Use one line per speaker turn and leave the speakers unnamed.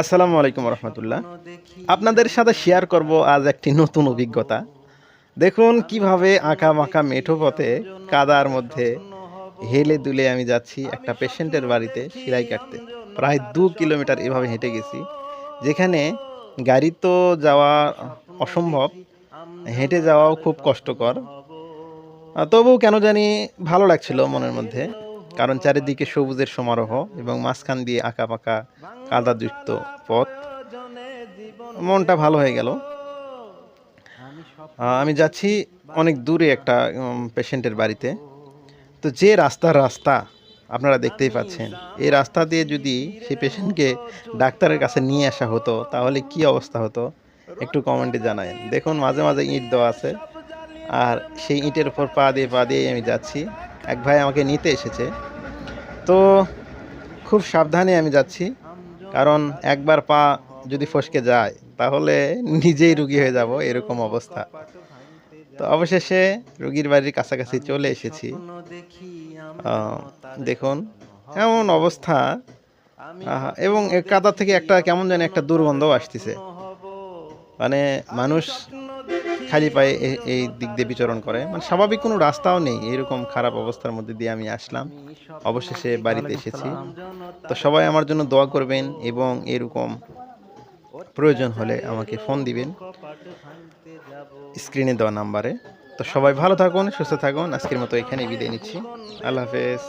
আসসালামু আলাইকুম রহমতুল্লাহ। আপনাদের সাথে শেয়ার করব আজ একটি নতুন অভিজ্ঞতা। দেখুন কীভাবে আঁকা বাঁকা মেঠো পথে কাদার মধ্যে হেলে দুলে আমি যাচ্ছি একটা পেশেন্টের বাড়িতে সিলাই কাটতে। প্রায় দু কিলোমিটার এভাবে হেঁটে গেছি। যেখানে গাড়ি তো যাওয়া অসম্ভব, হেঁটে যাওয়াও খুব কষ্টকর। তবু কেন জানি ভালো লাগছিল মনের মধ্যে। কারণ চারিদিকে সবুজের সমারোহ এবং মাঝখান দিয়ে আঁকা পাকা কাদাযুক্ত পথ। মনটা ভালো হয়ে গেল। আমি যাচ্ছি অনেক দূরে একটা পেশেন্টের বাড়িতে। তো যে রাস্তার রাস্তা আপনারা দেখতেই পাচ্ছেন, এই রাস্তা দিয়ে যদি সেই পেশেন্টকে ডাক্তারের কাছে নিয়ে আসা হতো, তাহলে কি অবস্থা হতো? একটু কমেন্টে জানায়েন। দেখুন, মাঝে মাঝে ইট দেওয়া আছে। আর সেই ইটের উপর পা দিয়ে পা দিয়ে আমি যাচ্ছি। এক ভাই আমাকে নিতে এসেছে। তো খুব সাবধানে আমি যাচ্ছি, কারণ একবার পা যদি ফসকে যায়, তাহলে নিজেই রুগী হয়ে যাব, এরকম অবস্থা। তো অবশেষে রুগীর বাড়ির কাছাকাছি চলে এসেছি। দেখুন, এমন অবস্থা। এবং কাদা থেকে একটা কেমন যেন একটা দুর্গন্ধও আসতেছে। মানে মানুষ খালি পায়ে এই দিক দিয়ে বিচরণ করে। মানে স্বাভাবিক কোনো রাস্তাও নেই, এরকম খারাপ অবস্থার মধ্যে দিয়ে আমি আসলাম। অবশেষে বাড়িতে এসেছি। তো সবাই আমার জন্য দোয়া করবেন এবং এরকম প্রয়োজন হলে আমাকে ফোন দিবেন। স্ক্রিনে দেওয়া নাম্বারে। তো সবাই ভালো থাকুন, সুস্থ থাকুন। আজকের মতো এখানেই বিদায় নিচ্ছি। আল্লাহ হাফেজ।